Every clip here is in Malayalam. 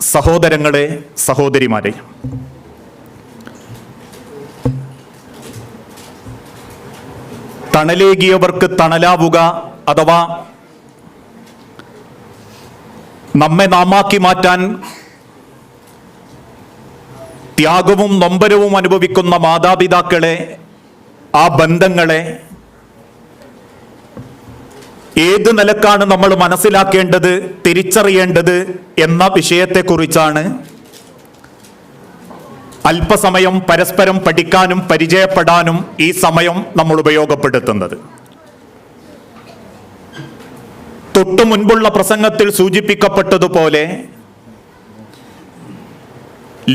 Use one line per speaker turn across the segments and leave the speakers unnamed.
സഹോദരങ്ങളെ സഹോദരിമാരെ. തണലേകിയവർക്ക് തണലാവുക അഥവാ നമ്മെ നാമാക്കി മാറ്റാൻ ത്യാഗവും നൊമ്പരവും അനുഭവിക്കുന്ന മാതാപിതാക്കളെ ആ ബന്ധങ്ങളെ ഏത് നിലക്കാണ് നമ്മൾ മനസ്സിലാക്കേണ്ടത് തിരിച്ചറിയേണ്ടത് എന്ന വിഷയത്തെക്കുറിച്ചാണ്. അല്പസമയം പരസ്പരം പഠിക്കാനും പരിചയപ്പെടാനും ഈ സമയം നമ്മൾ ഉപയോഗപ്പെടുത്തുന്നത്. തൊട്ടു മുൻപുള്ള പ്രസംഗത്തിൽ സൂചിപ്പിക്കപ്പെട്ടതുപോലെ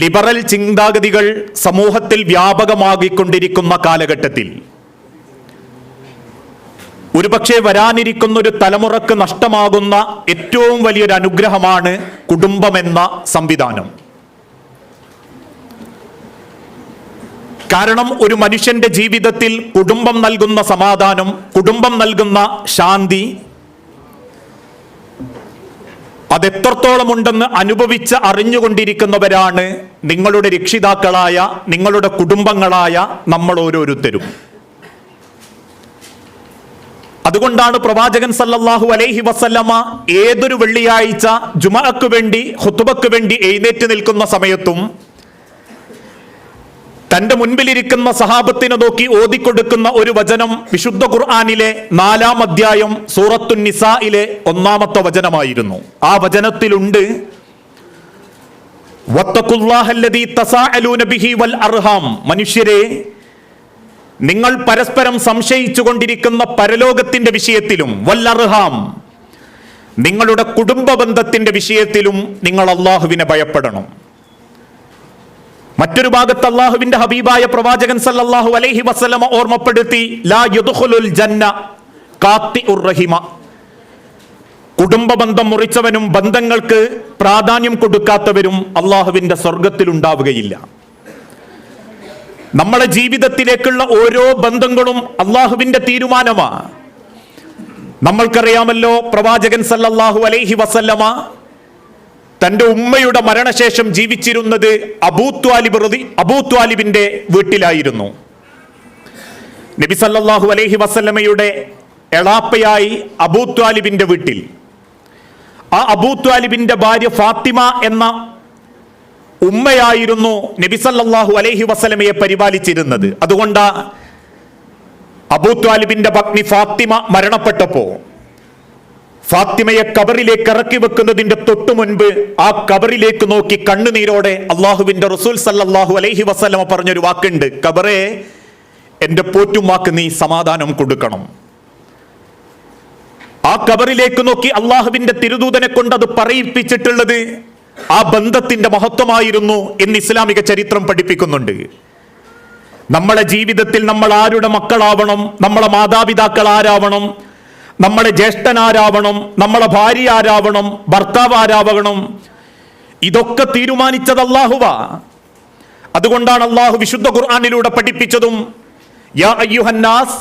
ലിബറൽ ചിന്താഗതികൾ സമൂഹത്തിൽ വ്യാപകമാകിക്കൊണ്ടിരിക്കുന്ന കാലഘട്ടത്തിൽ ഒരുപക്ഷെ വരാനിരിക്കുന്ന ഒരു തലമുറയ്ക്ക് നഷ്ടമാകുന്ന ഏറ്റവും വലിയൊരു അനുഗ്രഹമാണ് കുടുംബമെന്ന സംവിധാനം. കാരണം ഒരു മനുഷ്യന്റെ ജീവിതത്തിൽ കുടുംബം നൽകുന്ന സമാധാനം കുടുംബം നൽകുന്ന ശാന്തി അതെത്രത്തോളം ഉണ്ടെന്ന് അനുഭവിച്ച് അറിഞ്ഞുകൊണ്ടിരിക്കുന്നവരാണ് നിങ്ങളുടെ രക്ഷിതാക്കളായ നിങ്ങളുടെ കുടുംബങ്ങളായ നമ്മൾ ഓരോരുത്തരും. അതുകൊണ്ടാണ് പ്രവാചകൻ സല്ലല്ലാഹു അലൈഹി വസല്ലമ ഏതൊരു വെള്ളിയാഴ്ച ജുമഅക്ക് വേണ്ടി ഹുത്തുബക്ക് വേണ്ടി എഴുന്നേറ്റ് നിൽക്കുന്ന സമയത്തും തന്റെ മുൻപിലിരിക്കുന്ന സഹാബത്തിനെ നോക്കി ഓതിക്കൊടുക്കുന്ന ഒരു വചനം വിശുദ്ധ ഖുർആാനിലെ നാലാം അധ്യായം സൂറത്തു നിസായിലെ ഒന്നാമത്തെ വചനമായിരുന്നു. ആ വചനത്തിലുണ്ട് മനുഷ്യരെ നിങ്ങൾ പരസ്പരം സംശയിച്ചു കൊണ്ടിരിക്കുന്ന പരലോകത്തിന്റെ വിഷയത്തിലും വല്ലർഹാം. നിങ്ങളുടെ കുടുംബ ബന്ധത്തിന്റെ വിഷയത്തിലും നിങ്ങൾ അള്ളാഹുവിനെ ഭയപ്പെടണം. മറ്റൊരു ഭാഗത്ത് അള്ളാഹുവിന്റെ ഹബീബായ പ്രവാചകൻ സല്ലല്ലാഹു അലൈഹി വസല്ലമ ഓർമ്മപ്പെടുത്തി ലാ ജന്ന കുടുംബ ബന്ധം മുറിച്ചവനും ബന്ധങ്ങൾക്ക് പ്രാധാന്യം കൊടുക്കാത്തവരും അള്ളാഹുവിന്റെ സ്വർഗത്തിൽ നമ്മളെ ജീവിതത്തിലേക്കുള്ള ഓരോ ബന്ധങ്ങളും അള്ളാഹുവിന്റെ തീരുമാനമാണ് നമ്മൾക്കറിയാമല്ലോ പ്രവാചകൻ സല്ലല്ലാഹു അലൈഹി വസല്ലമ തന്റെ ഉമ്മയുടെ മരണശേഷം ജീവിച്ചിരുന്നത് അബൂത്വാലിബ് റതി അബൂത്വാലിബിന്റെ വീട്ടിലായിരുന്നു. നബി സല്ലല്ലാഹു അലൈഹി വസല്ലമയുടെ എളാപ്പയായി അബൂത്വാലിബിന്റെ വീട്ടിൽ. ആ അബൂത്വാലിബിന്റെ ഭാര്യ ഫാത്തിമ എന്ന ഉമ്മയായിരുന്നു നബിസല്ലാഹു അലൈഹി വസല്ലമയെ പരിപാലിച്ചിരുന്നത്. അതുകൊണ്ട് അബൂത്വാലിബിന്റെ പത്നി ഫാത്തിമ മരണപ്പെട്ടപ്പോ ഫാത്തിമയെ കബറിലേക്ക് ഇറക്കി വെക്കുന്നതിന്റെ തൊട്ടു മുൻപ് ആ കബറിലേക്ക് നോക്കി കണ്ണുനീരോടെ അള്ളാഹുവിന്റെ റസൂൽ സല്ലാഹു അലൈഹി വസ്ലമ പറഞ്ഞൊരു വാക്കുണ്ട്. കബറെ എന്റെ പോറ്റുമാക്ക് നീ സമാധാനം കൊടുക്കണം. ആ കബറിലേക്ക് നോക്കി അള്ളാഹുവിന്റെ തിരുദൂതനെ കൊണ്ട് അത് പറയിപ്പിച്ചിട്ടുള്ളത് ആ ബന്ധത്തിന്റെ മഹത്വമായിരുന്നു എന്ന് ഇസ്ലാമിക ചരിത്രം പഠിപ്പിക്കുന്നുണ്ട്. നമ്മളെ ജീവിതത്തിൽ നമ്മൾ ആരുടെ മക്കളാവണം നമ്മളെ മാതാപിതാക്കൾ ആരാവണം നമ്മളെ ജ്യേഷ്ഠനാരാവണം നമ്മളെ ഭാര്യ ആരാവണം ഭർത്താവ് ആരാവണം ഇതൊക്കെ തീരുമാനിച്ചത് അള്ളാഹുവ അതുകൊണ്ടാണ് അള്ളാഹു വിശുദ്ധ ഖുർആാനിലൂടെ പഠിപ്പിച്ചതും യാ അയ്യുഹന്നാസ്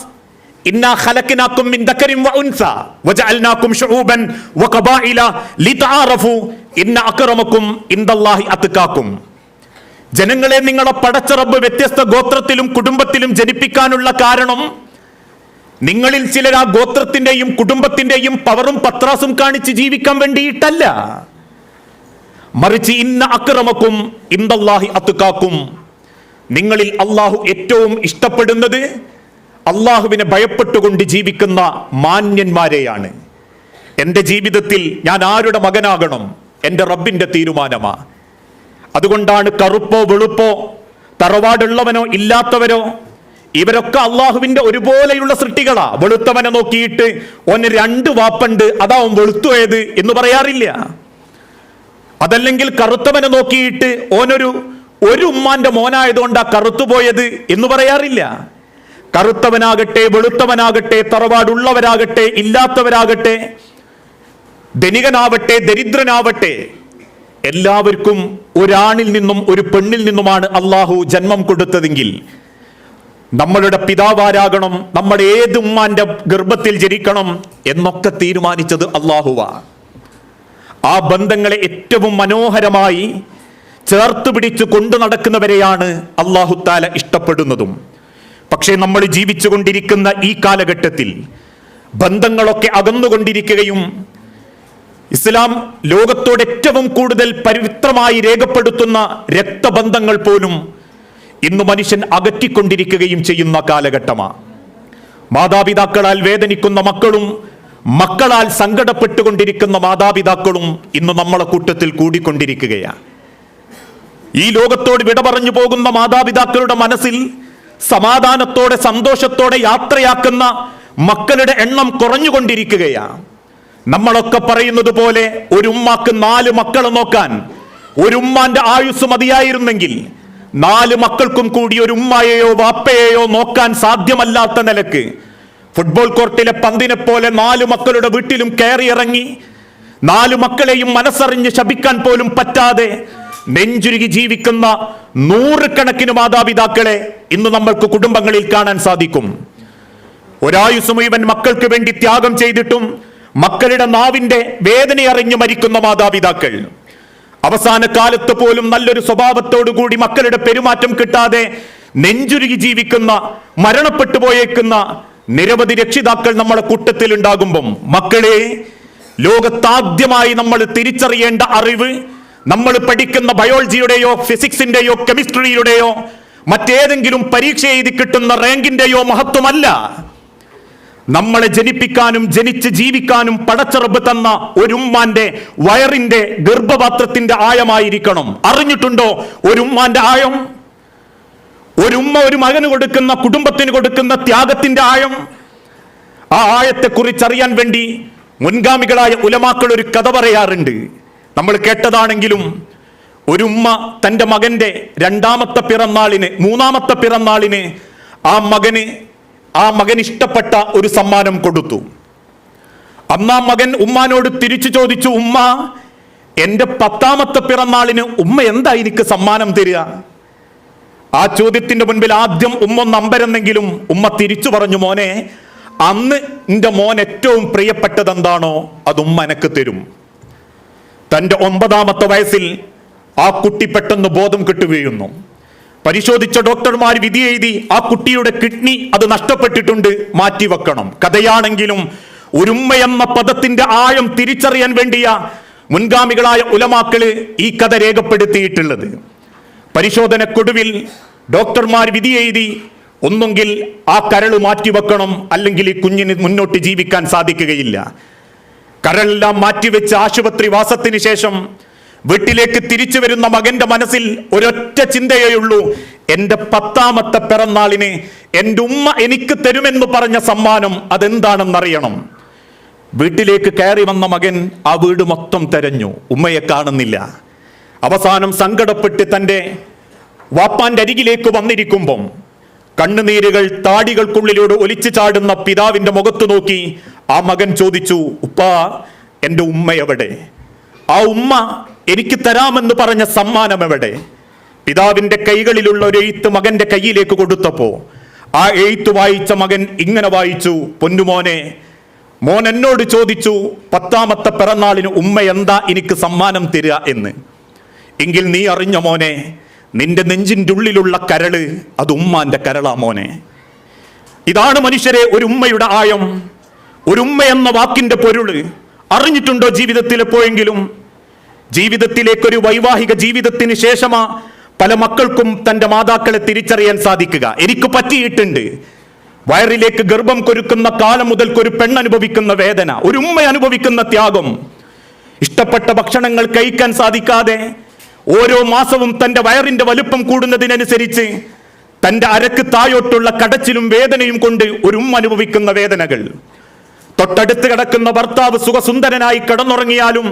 ജനങ്ങളെ നിങ്ങളെ പടച്ച റബ്ബ് വ്യത്യസ്ത ഗോത്രത്തിലും കുടുംബത്തിലും ജനിപ്പിക്കാനുള്ള കാരണം നിങ്ങളിൽ ചിലർ ആ ഗോത്രത്തിന്റെയും കുടുംബത്തിന്റെയും പവറും പത്രാസും കാണിച്ച് ജീവിക്കാൻ വേണ്ടിയിട്ടല്ല. മറിച്ച് ഇന്ന അക്രമക്കും ഇന്ദല്ലാഹി അത്തുക്കാക്കും നിങ്ങളിൽ അള്ളാഹു ഏറ്റവും ഇഷ്ടപ്പെടുന്നത് അള്ളാഹുവിനെ ഭയപ്പെട്ടുകൊണ്ട് ജീവിക്കുന്ന മാന്യന്മാരെയാണ്. എന്റെ ജീവിതത്തിൽ ഞാൻ ആരുടെ മകനാകണം? എന്റെ റബ്ബിന്റെ തീരുമാനമാ. അതുകൊണ്ടാണ് കറുപ്പോ വെളുപ്പോ തറവാടുള്ളവനോ ഇല്ലാത്തവരോ ഇവരൊക്കെ അള്ളാഹുവിന്റെ ഒരുപോലെയുള്ള സൃഷ്ടികളാ. വെളുത്തവനെ നോക്കിയിട്ട് ഒന്ന് രണ്ട് വാപ്പുണ്ട് അതാവും വെളുത്തുപോയത് എന്ന് പറയാറില്ല. അതല്ലെങ്കിൽ കറുത്തവനെ നോക്കിയിട്ട് ഓനൊരു ഒരു ഉമ്മാന്റെ മോനായതുകൊണ്ടാ കറുത്തുപോയത് എന്ന് പറയാറില്ല. കറുത്തവനാകട്ടെ വെളുത്തവനാകട്ടെ തറവാടുള്ളവരാകട്ടെ ഇല്ലാത്തവരാകട്ടെ ധനികനാവട്ടെ ദരിദ്രനാവട്ടെ എല്ലാവർക്കും ഒരാണിൽ നിന്നും ഒരു പെണ്ണിൽ നിന്നുമാണ് അള്ളാഹു ജന്മം കൊടുത്തതെങ്കിൽ നമ്മളുടെ പിതാവാരാകണം നമ്മുടെ ഏത് ഉമ്മാന്റെ ഗർഭത്തിൽ ജനിക്കണം എന്നൊക്കെ തീരുമാനിച്ചത് അള്ളാഹുവ ആ ബന്ധങ്ങളെ ഏറ്റവും മനോഹരമായി ചേർത്ത് പിടിച്ച് കൊണ്ടു നടക്കുന്നവരെയാണ് അള്ളാഹുത്താല ഇഷ്ടപ്പെടുന്നതും. പക്ഷേ നമ്മൾ ജീവിച്ചുകൊണ്ടിരിക്കുന്ന ഈ കാലഘട്ടത്തിൽ ബന്ധങ്ങളൊക്കെ അകന്നുകൊണ്ടിരിക്കുകയും ഇസ്ലാം ലോകത്തോട് ഏറ്റവും കൂടുതൽ പവിത്രമായി രേഖപ്പെടുത്തുന്ന രക്തബന്ധങ്ങൾ പോലും ഇന്ന് മനുഷ്യൻ അകറ്റിക്കൊണ്ടിരിക്കുകയും ചെയ്യുന്ന കാലഘട്ടമാണ് മാതാപിതാക്കളാൽ വേദനിക്കുന്ന മക്കളും മക്കളാൽ സങ്കടപ്പെട്ടുകൊണ്ടിരിക്കുന്ന മാതാപിതാക്കളും ഇന്ന് നമ്മളെ കൂട്ടത്തിൽ കൂടിക്കൊണ്ടിരിക്കുകയാണ് ഈ ലോകത്തോട് വിട പറഞ്ഞു പോകുന്ന മാതാപിതാക്കളുടെ മനസ്സിൽ സമാധാനത്തോടെ സന്തോഷത്തോടെ യാത്രയാക്കുന്ന മക്കളുടെ എണ്ണം കുറഞ്ഞുകൊണ്ടിരിക്കുകയാണ്. നമ്മളൊക്കെ പറയുന്നത് പോലെ ഒരു ഉമ്മാക്ക് നാല് മക്കളെ നോക്കാൻ ഒരു ഉമ്മാന്റെ ആയുസ് മതിയായിരുന്നെങ്കിൽ നാല് മക്കൾക്കും കൂടി ഒരു ഉമ്മയെയോ വാപ്പയെയോ നോക്കാൻ സാധ്യമല്ലാത്ത നിലയ്ക്ക് ഫുട്ബോൾ കോർട്ടിലെ പന്തിനെ പോലെ നാല് മക്കളുടെ വീട്ടിലും കയറിയിറങ്ങി നാല് മക്കളെയും മനസ്സറിഞ്ഞ് ശപിക്കാൻ പോലും പറ്റാതെ നെഞ്ചുരുകി ജീവിക്കുന്ന നൂറുകണക്കിന് മാതാപിതാക്കളെ ഇന്ന് നമ്മൾക്ക് കുടുംബങ്ങളിൽ കാണാൻ സാധിക്കും. ഒരായുസ് മുഴുവൻ മക്കൾക്ക് വേണ്ടി ത്യാഗം ചെയ്തിട്ടും മക്കളുടെ നാവിന്റെ വേദനയറിഞ്ഞു മരിക്കുന്ന മാതാപിതാക്കൾ. അവസാന കാലത്ത് പോലും നല്ലൊരു സ്വഭാവത്തോടുകൂടി മക്കളുടെ പെരുമാറ്റം കിട്ടാതെ നെഞ്ചുരുകി ജീവിക്കുന്ന മരണപ്പെട്ടു പോയേക്കുന്ന നിരവധി രക്ഷിതാക്കൾ നമ്മളെ കൂട്ടത്തിൽ ഉണ്ടാകുമ്പം മക്കളെ ലോകത്താദ്യമായി നമ്മൾ തിരിച്ചറിയേണ്ട അറിവ് നമ്മൾ പഠിക്കുന്ന ബയോളജിയുടെയോ ഫിസിക്സിന്റെയോ കെമിസ്ട്രിയുടെയോ മറ്റേതെങ്കിലും പരീക്ഷ എഴുതി കിട്ടുന്ന റാങ്കിന്റെയോ മഹത്വമല്ല. നമ്മളെ ജനിപ്പിക്കാനും ജനിച്ച് ജീവിക്കാനും പടച്ചെറുപ്പ് തന്ന ഒരു ഉമ്മാന്റെ വയറിന്റെ ഗർഭപാത്രത്തിന്റെ ആയമായിരിക്കണം. അറിഞ്ഞിട്ടുണ്ടോ ഒരു ഉമ്മാന്റെ ആയം? ഒരു ഉമ്മ ഒരു മകന് കൊടുക്കുന്ന കുടുംബത്തിന് കൊടുക്കുന്ന ത്യാഗത്തിന്റെ ആയം? ആ ആയത്തെക്കുറിച്ച് അറിയാൻ വേണ്ടി മുൻഗാമികളായ ഉലമാക്കൾ ഒരു കഥ പറയാറുണ്ട്. നമ്മൾ കേട്ടതാണെങ്കിലും ഒരു ഉമ്മ തന്റെ മകന്റെ രണ്ടാമത്തെ പിറന്നാളിന് മൂന്നാമത്തെ പിറന്നാളിന് ആ മകന് ആ മകൻ ഇഷ്ടപ്പെട്ട ഒരു സമ്മാനം കൊടുത്തു. അന്ന് ആ മകൻ ഉമ്മാനോട് തിരിച്ചു ചോദിച്ചു ഉമ്മ എന്റെ പത്താമത്തെ പിറന്നാളിന് ഉമ്മ എന്താ എനിക്ക് സമ്മാനം തരിക? ആ ചോദ്യത്തിന്റെ മുൻപിൽ ആദ്യം ഉമ്മ ഒന്ന് അമ്പരന്നെങ്കിലും ഉമ്മ തിരിച്ചു പറഞ്ഞു മോനെ അന്ന് എന്റെ മോൻ ഏറ്റവും പ്രിയപ്പെട്ടത് എന്താണോ അത് ഉമ്മ എനക്ക് തരും. തന്റെ ഒമ്പതാമത്തെ വയസ്സിൽ ആ കുട്ടി പെട്ടെന്ന് ബോധം കിട്ടുകയുന്നു. പരിശോധിച്ച ഡോക്ടർമാർ വിധി എഴുതി ആ കുട്ടിയുടെ കിഡ്നി അത് നഷ്ടപ്പെട്ടിട്ടുണ്ട് മാറ്റിവെക്കണം കഥയാണെങ്കിലും ഒരുമ്മ എന്ന പദത്തിന്റെ ആഴം തിരിച്ചറിയാൻ വേണ്ടിയ മുൻഗാമികളായ ഉലമാക്കൾ ഈ കഥ രേഖപ്പെടുത്തിയിട്ടുള്ളത്. പരിശോധനക്കൊടുവിൽ ഡോക്ടർമാർ വിധി എഴുതി ഒന്നുകിൽ ആ കരൾ മാറ്റിവെക്കണം അല്ലെങ്കിൽ ഈ കുഞ്ഞിന് മുന്നോട്ട് ജീവിക്കാൻ സാധിക്കുകയില്ല. കരളെല്ലാം മാറ്റിവെച്ച് ആശുപത്രി വാസത്തിന് ശേഷം വീട്ടിലേക്ക് തിരിച്ചു വരുന്ന മകന്റെ മനസ്സിൽ ഒരൊറ്റ ചിന്തയേ ഉള്ളൂ എന്റെ പത്താമത്തെ പിറന്നാളിന് എന്റെ ഉമ്മ എനിക്ക് തരുമെന്ന് പറഞ്ഞ സമ്മാനം അതെന്താണെന്നറിയണം. വീട്ടിലേക്ക് കയറി വന്ന മകൻ ആ വീട് മൊത്തം തെരഞ്ഞു. ഉമ്മയെ കാണുന്നില്ല. അവസാനം സങ്കടപ്പെട്ട് തന്റെ വാപ്പാന്റെ അരികിലേക്ക് വന്നിരിക്കുമ്പം കണ്ണുനീരുകൾ താടികൾക്കുള്ളിലൂടെ ഒലിച്ചു ചാടുന്ന പിതാവിന്റെ മുഖത്തു നോക്കി ആ മകൻ ചോദിച്ചു ഉപ്പാ എന്റെ ഉമ്മ എവിടെ? ആ ഉമ്മ എനിക്ക് തരാമെന്ന് പറഞ്ഞ സമ്മാനം എവിടെ? പിതാവിന്റെ കൈകളിലുള്ള ഒരു എഴുത്ത് മകന്റെ കയ്യിലേക്ക് കൊടുത്തപ്പോൾ ആ എഴുത്ത് വായിച്ച മകൻ ഇങ്ങനെ വായിച്ചു പൊന്നുമോനെ മോൻ എന്നോട് ചോദിച്ചു പത്താമത്തെ പിറന്നാളിന് ഉമ്മ എന്താ എനിക്ക് സമ്മാനം തരിക എന്ന്. എങ്കിൽ നീ അറിഞ്ഞ മോനെ നിന്റെ നെഞ്ചിന്റെ ഉള്ളിലുള്ള കരൾ അത് ഉമ്മാന്റെ കരളാ മോനെ. ഇതാണ് മനുഷ്യരെ ഒരു ഉമ്മയുടെ ആയം ഒരു ഉമ്മ എന്ന വാക്കിന്റെ പൊരുൾ അറിഞ്ഞിട്ടുണ്ടോ ജീവിതത്തിൽ എപ്പോഴെങ്കിലും? ജീവിതത്തിലേക്കൊരു വൈവാഹിക ജീവിതത്തിന് ശേഷമാ പല മക്കൾക്കും തന്റെ മാതാക്കളെ തിരിച്ചറിയാൻ സാധിക്കുക. എനിക്ക് പറ്റിയിട്ടുണ്ട്. വയറിലേക്ക് ഗർഭം കൊരുക്കുന്ന കാലം മുതൽക്ക് ഒരു പെണ്ണനുഭവിക്കുന്ന വേദന ഒരു ഉമ്മ അനുഭവിക്കുന്ന ത്യാഗം. ഇഷ്ടപ്പെട്ട ഭക്ഷണങ്ങൾ കഴിക്കാൻ സാധിക്കാതെ ഓരോ മാസവും തന്റെ വയറിന്റെ വലുപ്പം കൂടുന്നതിനനുസരിച്ച് തന്റെ അരക്ക് താഴോട്ടുള്ള കടച്ചിലും വേദനയും കൊണ്ട് ഒരു ഉമ്മ അനുഭവിക്കുന്ന വേദനകൾ. തൊട്ടടുത്ത് കിടക്കുന്ന ഭർത്താവ് സുഖസുന്ദരനായി കിടന്നുറങ്ങിയാലും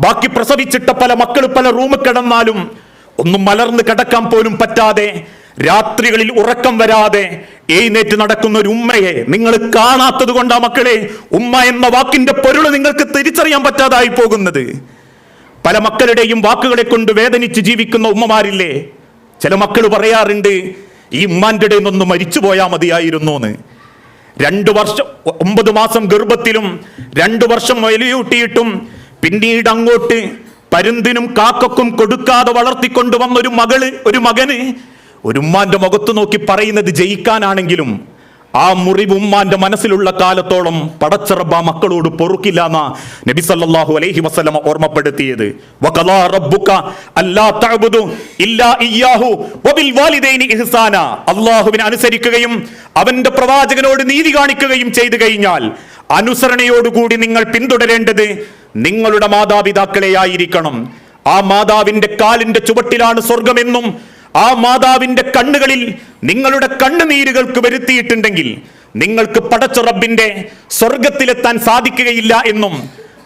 ബാക്കി പ്രസവിച്ചിട്ട പല മക്കൾ പല റൂമിൽ കിടന്നാലും ഒന്നും മലർന്ന് കിടക്കാൻ പോലും പറ്റാതെ രാത്രികളിൽ ഉറക്കം വരാതെ എഴുന്നേറ്റ് നടക്കുന്ന ഒരു ഉമ്മയെ നിങ്ങൾ കാണാത്തത് കൊണ്ടാ മക്കളെ ഉമ്മ എന്ന വാക്കിന്റെ പൊരുൾ നിങ്ങൾക്ക് തിരിച്ചറിയാൻ പറ്റാതായി പോകുന്നത്. പല മക്കളുടെയും വാക്കുകളെ കൊണ്ട് വേദനിച്ച് ജീവിക്കുന്ന ഉമ്മമാരില്ലേ? ചില മക്കൾ പറയാറുണ്ട് ഈ ഉമ്മാന്റെ ഇടയിൽ നിന്നൊന്ന് മരിച്ചു പോയാൽ മതിയായിരുന്നു എന്ന് രണ്ടു വർഷം ഒമ്പത് മാസം ഗർഭത്തിലും രണ്ടു വർഷം വലിയൂട്ടിയിട്ടും പിന്നീട് അങ്ങോട്ട് പരുന്തിനും കാക്കക്കും കൊടുക്കാതെ വളർത്തിക്കൊണ്ടുവന്ന ഒരു മകൾ ഒരു മകന് ഒരു ഉമ്മാന്റെ മുഖത്ത് നോക്കി പറയുന്നത് ജയിക്കാനാണെങ്കിലും ആ മുറിവ് ഉമ്മാന്റെ മനസ്സിലുള്ള കാലത്തോളം പടച്ചറബ മക്കളോട് പൊറുക്കില്ല എന്ന നബി സല്ലല്ലാഹു അലൈഹി വസല്ലമ ഓർമ്മപ്പെടുത്തിയത്. വഖലാ റബ്ബുക അല്ലാ തഅബുദു ഇല്ലാ ഇയ്യാഹു വബിൽ വാലിദൈനി ഇഹ്സാന. അല്ലാഹുവിനെ അനുസരിക്കുകയും അവന്റെ പ്രവാചകനോട് നീതി കാണിക്കുകയും ചെയ്തു കഴിഞ്ഞാൽ അനുസരണയോടുകൂടി നിങ്ങൾ പിന്തുടരേണ്ടത് നിങ്ങളുടെ മാതാപിതാക്കളെ ആയിരിക്കണം. ആ മാതാവിന്റെ കാലിന്റെ ചുവട്ടിലാണ് സ്വർഗമെന്നും ആ മാതാവിന്റെ കണ്ണുകളിൽ നിങ്ങളുടെ കണ്ണുനീരുകൾക്ക് വരുത്തിയിട്ടുണ്ടെങ്കിൽ നിങ്ങൾക്ക് പടച്ച റബ്ബിന്റെ സ്വർഗത്തിലെത്താൻ സാധിക്കുകയില്ല എന്നും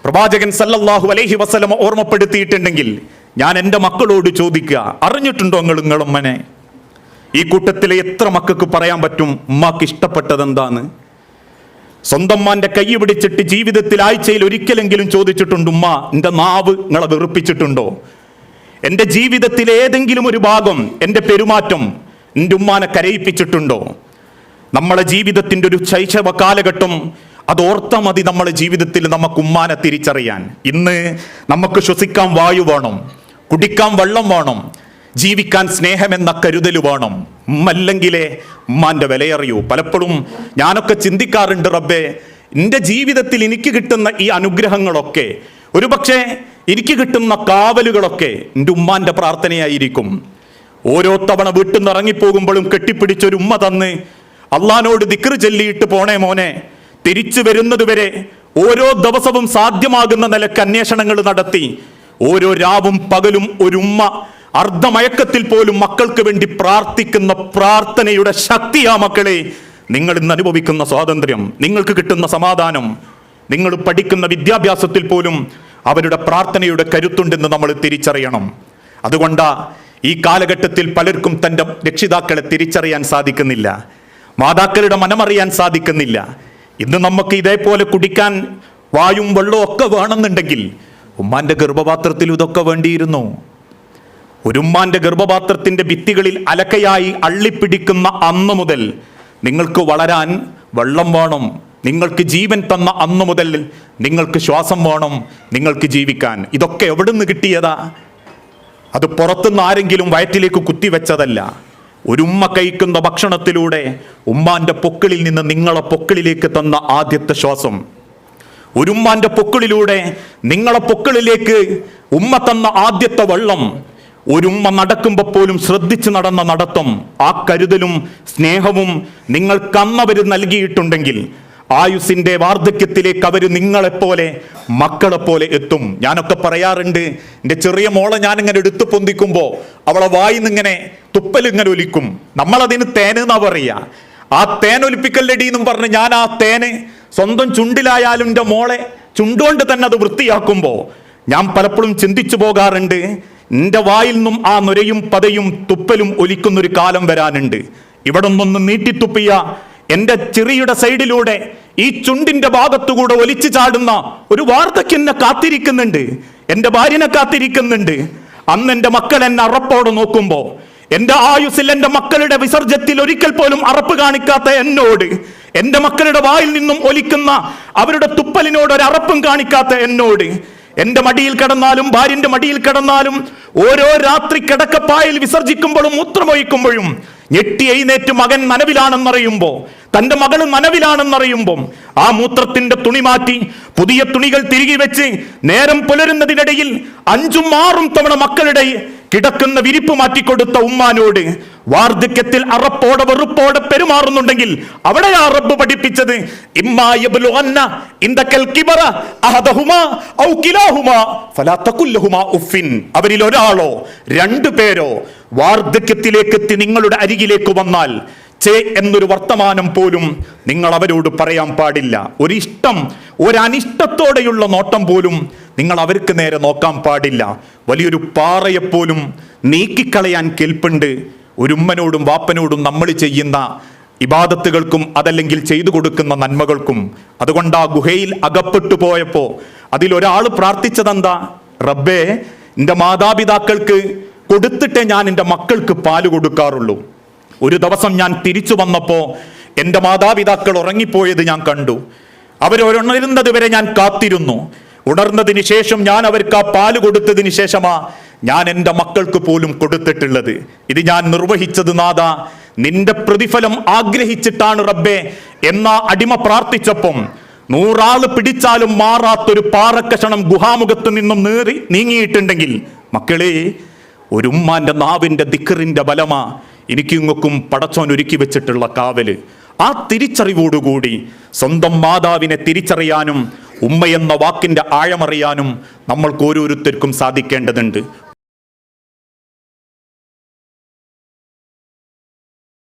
പ്രവാചകൻ സല്ലല്ലാഹു അലൈഹി വസല്ലമ ഓർമ്മപ്പെടുത്തിയിട്ടുണ്ടെങ്കിൽ ഞാൻ എന്റെ മക്കളോട് ചോദിക്കുക അറിഞ്ഞിട്ടുണ്ടോ നിങ്ങൾ നിങ്ങളുമ്മനെ ഈ കൂട്ടത്തിലെ എത്ര മക്കൾക്ക് പറയാൻ പറ്റും? ഉമ്മാക്ക് ഇഷ്ടപ്പെട്ടത് എന്താണ് സ്വന്തം മാന്റെ കൈ പിടിച്ചിട്ട് ജീവിതത്തിൽ ആഴ്ചയിൽ ഒരിക്കലെങ്കിലും ചോദിച്ചിട്ടുണ്ട് ഉമ്മ എന്റെ നാവ് നിങ്ങളെ വെറുപ്പിച്ചിട്ടുണ്ടോ? എന്റെ ജീവിതത്തിലെ ഏതെങ്കിലും ഒരു ഭാഗം എന്റെ പെരുമാറ്റം എന്റെ ഉമ്മാനെ കരയിപ്പിച്ചിട്ടുണ്ടോ? നമ്മളെ ജീവിതത്തിന്റെ ഒരു ശൈശവ കാലഘട്ടം അത് ഓർത്താൽ മതി നമ്മളെ ജീവിതത്തിൽ നമുക്ക് ഉമ്മാനെ തിരിച്ചറിയാൻ. ഇന്ന് നമുക്ക് ശ്വസിക്കാൻ വായു വേണം കുടിക്കാൻ വെള്ളം വേണം ജീവിക്കാൻ സ്നേഹമെന്ന കരുതൽ വേണം. ഉമ്മല്ലെങ്കിലേ ഉമ്മാന്റെ വിലയറിയൂ. പലപ്പോഴും ഞാനൊക്കെ ചിന്തിക്കാറുണ്ട് റബ്ബേ എന്റെ ജീവിതത്തിൽ എനിക്ക് കിട്ടുന്ന ഈ അനുഗ്രഹങ്ങളൊക്കെ ഒരുപക്ഷെ എനിക്ക് കിട്ടുന്ന കാവലുകളൊക്കെ എന്റെ ഉമ്മാന്റെ പ്രാർത്ഥനയായിരിക്കും. ഓരോ തവണ വീട്ടിൽ നിന്ന് ഇറങ്ങിപ്പോകുമ്പോഴും കെട്ടിപ്പിടിച്ചൊരു ഉമ്മ തന്ന് അള്ളഹാനോട് ദിക്റ് ചൊല്ലിയിട്ട് പോണേ മോനെ തിരിച്ചു വരുന്നതുവരെ ഓരോ ദിവസവും സാധ്യമാകുന്ന നിലയ്ക്ക് അന്വേഷണങ്ങൾ നടത്തി. ഓരോ രാവും പകലും ഒരു ഉമ്മ അർദ്ധമയക്കത്തിൽ പോലും മക്കൾക്ക് വേണ്ടി പ്രാർത്ഥിക്കുന്ന പ്രാർത്ഥനയുടെ ശക്തിയാ മക്കളെ നിങ്ങൾ ഇന്ന് അനുഭവിക്കുന്ന സ്വാതന്ത്ര്യം നിങ്ങൾക്ക് കിട്ടുന്ന സമാധാനം നിങ്ങൾ പഠിക്കുന്ന വിദ്യാഭ്യാസത്തിൽ പോലും അവരുടെ പ്രാർത്ഥനയുടെ കരുത്തുണ്ടെന്ന് നമ്മൾ തിരിച്ചറിയണം. അതുകൊണ്ട് ഈ കാലഘട്ടത്തിൽ പലർക്കും തന്റെ രക്ഷിതാക്കളെ തിരിച്ചറിയാൻ സാധിക്കുന്നില്ല. മാതാക്കളുടെ മനമറിയാൻ സാധിക്കുന്നില്ല. ഇന്ന് നമുക്ക് ഇതേപോലെ കുടിക്കാൻ വായും വെള്ളവും ഒക്കെ വേണമെന്നുണ്ടെങ്കിൽ ഉമ്മാന്റെ ഗർഭപാത്രത്തിൽ ഇതൊക്കെ വേണ്ടിയിരുന്നു. ഒരുമ്മാന്റെ ഗർഭപാത്രത്തിന്റെ ഭിത്തികളിൽ അലക്കയായി അള്ളിപ്പിടിക്കുന്ന അന്ന് മുതൽ നിങ്ങൾക്ക് വളരാൻ വെള്ളം വേണം. നിങ്ങൾക്ക് ജീവൻ തന്ന അന്ന് മുതൽ നിങ്ങൾക്ക് ശ്വാസം വേണം നിങ്ങൾക്ക് ജീവിക്കാൻ. ഇതൊക്കെ എവിടുന്ന് കിട്ടിയതാ? അത് പുറത്തുനിന്ന് ആരെങ്കിലും വയറ്റിലേക്ക് കുത്തിവെച്ചതല്ല. ഒരു ഉമ്മ കഴിക്കുന്ന ഭക്ഷണത്തിലൂടെ ഉമ്മാന്റെ പൊക്കിളിൽ നിന്ന് നിങ്ങളെ പൊക്കിളിലേക്ക് തന്ന ആദ്യത്തെ ശ്വാസം. ഒരുമ്മാന്റെ പൊക്കിളിലൂടെ നിങ്ങളെ പൊക്കിളിലേക്ക് ഉമ്മ തന്ന ആദ്യത്തെ വെള്ളം. ഒരു ഉമ്മ നടക്കുമ്പോൾ പോലും ശ്രദ്ധിച്ച് നടന്ന നടത്തം ആ കരുതലും സ്നേഹവും നിങ്ങൾക്കന്നവർ നൽകിയിട്ടുണ്ടെങ്കിൽ ആയുസിന്റെ വാർദ്ധക്യത്തിലേക്ക് അവർ നിങ്ങളെപ്പോലെ മക്കളെപ്പോലെ എത്തും. ഞാനൊക്കെ പറയാറുണ്ട് എന്റെ ചെറിയ മോളെ ഞാനിങ്ങനെ എടുത്തു പൊന്തിക്കുമ്പോൾ അവളെ വായിന്നിങ്ങനെ തുപ്പലിങ്ങനെ ഒലിക്കും. നമ്മളതിന് തേനെന്നാ പറയുക ആ തേൻ ഒലിപ്പിക്കല്ലടി എന്നും പറഞ്ഞ് ഞാൻ ആ തേന് സ്വന്തം ചുണ്ടിലായാലും എന്റെ മോളെ ചുണ്ടുകൊണ്ട് തന്നെ അത് വൃത്തിയാക്കുമ്പോൾ ഞാൻ പലപ്പോഴും ചിന്തിച്ചു പോകാറുണ്ട് എന്റെ വായിൽ നിന്നും ആ നുരയും പതയും തുപ്പലും ഒലിക്കുന്നൊരു കാലം വരാനുണ്ട്. ഇവിടെ നിന്നൊന്ന് നീട്ടിത്തുപ്പിയ എന്റെ ചെറിയുടെ സൈഡിലൂടെ ഈ ചുണ്ടിന്റെ ഭാഗത്തുകൂടെ ഒലിച്ചു ചാടുന്ന ഒരു വാർദ്ധക്യനെ കാത്തിരിക്കുന്നുണ്ട്. എന്റെ ഭാര്യനെ കാത്തിരിക്കുന്നുണ്ട്. അന്ന് എന്റെ മക്കൾ എന്നെ അറപ്പോടെ നോക്കുമ്പോ എന്റെ ആയുസിൽ എന്റെ മക്കളുടെ വിസർജ്യത്തിൽ ഒരിക്കൽ പോലും അറപ്പ് കാണിക്കാത്ത എന്നോട് എന്റെ മക്കളുടെ വായിൽ നിന്നും ഒലിക്കുന്ന അവരുടെ തുപ്പലിനോട് ഒരു അറപ്പും കാണിക്കാത്ത എന്നോട് എന്റെ മടിയിൽ കിടന്നാലും ഭാര്യന്റെ മടിയിൽ കിടന്നാലും ഓരോ രാത്രി കിടക്കപ്പായിൽ വിസർജിക്കുമ്പോഴും മൂത്രമൊഴിക്കുമ്പോഴും ഞെട്ടി എഴുന്നേറ്റ് മകൻ നനവിലാണെന്നറിയുമ്പോൾ തന്റെ മകൾ നനവിലാണെന്നറിയുമ്പം ആ മൂത്രത്തിന്റെ തുണി മാറ്റി പുതിയ തുണികൾ തിരികെ വെച്ച് നേരം പുലരുന്നതിനിടയിൽ അഞ്ചും ആറും തവണ മക്കളുടെ കിടക്കുന്ന വിരിപ്പ് മാറ്റിക്കൊടുത്ത ഉമ്മാനോട് വാർദ്ധക്യത്തിൽ അറപ്പോടെ വെറുപ്പോടെ പെരുമാറുന്നുണ്ടെങ്കിൽ അവിടെ ആ റബ്ബ് പഠിപ്പിച്ചത്? അവരിൽ ഒരാളോ രണ്ടു പേരോ വാർദ്ധക്യത്തിലേക്ക് എത്തി നിങ്ങളുടെ അരികിലേക്ക് വന്നാൽ ചേ എന്നൊരു വർത്തമാനം പോലും നിങ്ങൾ അവരോട് പറയാൻ പാടില്ല. ഒരിഷ്ടം ഒരനിഷ്ടത്തോടെയുള്ള നോട്ടം പോലും നിങ്ങൾ അവർക്ക് നേരെ നോക്കാൻ പാടില്ല. വലിയൊരു പാറയെപ്പോലും നീക്കിക്കളയാൻ കെൽപ്പുണ്ട് ഒരു ഉമ്മനോടും വാപ്പനോടും നമ്മൾ ചെയ്യുന്ന ഇബാദത്തുകൾക്കും അതല്ലെങ്കിൽ ചെയ്തു കൊടുക്കുന്ന നന്മകൾക്കും. അതുകൊണ്ട് ആ ഗുഹയിൽ അകപ്പെട്ടു പോയപ്പോൾ അതിലൊരാൾ പ്രാർത്ഥിച്ചതെന്താ? റബ്ബേ എന്റെ മാതാപിതാക്കൾക്ക് കൊടുത്തിട്ടേ ഞാൻ എന്റെ മക്കൾക്ക് പാൽ കൊടുക്കാറുള്ളൂ. ഒരു ദിവസം ഞാൻ തിരിച്ചു വന്നപ്പോൾ എന്റെ മാതാപിതാക്കൾ ഉറങ്ങിപ്പോയത് ഞാൻ കണ്ടു. അവരുണരുന്നത് വരെ ഞാൻ കാത്തിരുന്നു. ഉണർന്നതിന് ശേഷം ഞാൻ അവർക്ക് ആ പാൽ കൊടുത്തതിന് ശേഷമാ ഞാൻ എന്റെ മക്കൾക്ക് പോലും കൊടുത്തിട്ടുള്ളത്. ഇത് ഞാൻ നിർവഹിച്ചത് നാഥ നിന്റെ പ്രതിഫലം ആഗ്രഹിച്ചിട്ടാണ് റബ്ബേ എന്ന അടിമ പ്രാർത്ഥിച്ചപ്പം നൂറാൾ പിടിച്ചാലും മാറാത്തൊരു പാറക്കഷണം ഗുഹാമുഖത്ത് നിന്നും നീറി നീങ്ങിയിട്ടുണ്ടെങ്കിൽ മക്കളെ ഒരു ഉമ്മാന്റെ നാവിന്റെ ദിക്കറിന്റെ ബലമാ. എനിക്കിങ്ങക്കും പടച്ചോൻ ഒരുക്കി വെച്ചിട്ടുള്ള കാവൽ. ആ തിരിച്ചറിവോടുകൂടി സ്വന്തം മാതാവിനെ തിരിച്ചറിയാനും ഉമ്മയെന്ന വാക്കിന്റെ ആഴമറിയാനും നമ്മൾക്ക് ഓരോരുത്തർക്കും സാധിക്കേണ്ടതുണ്ട്.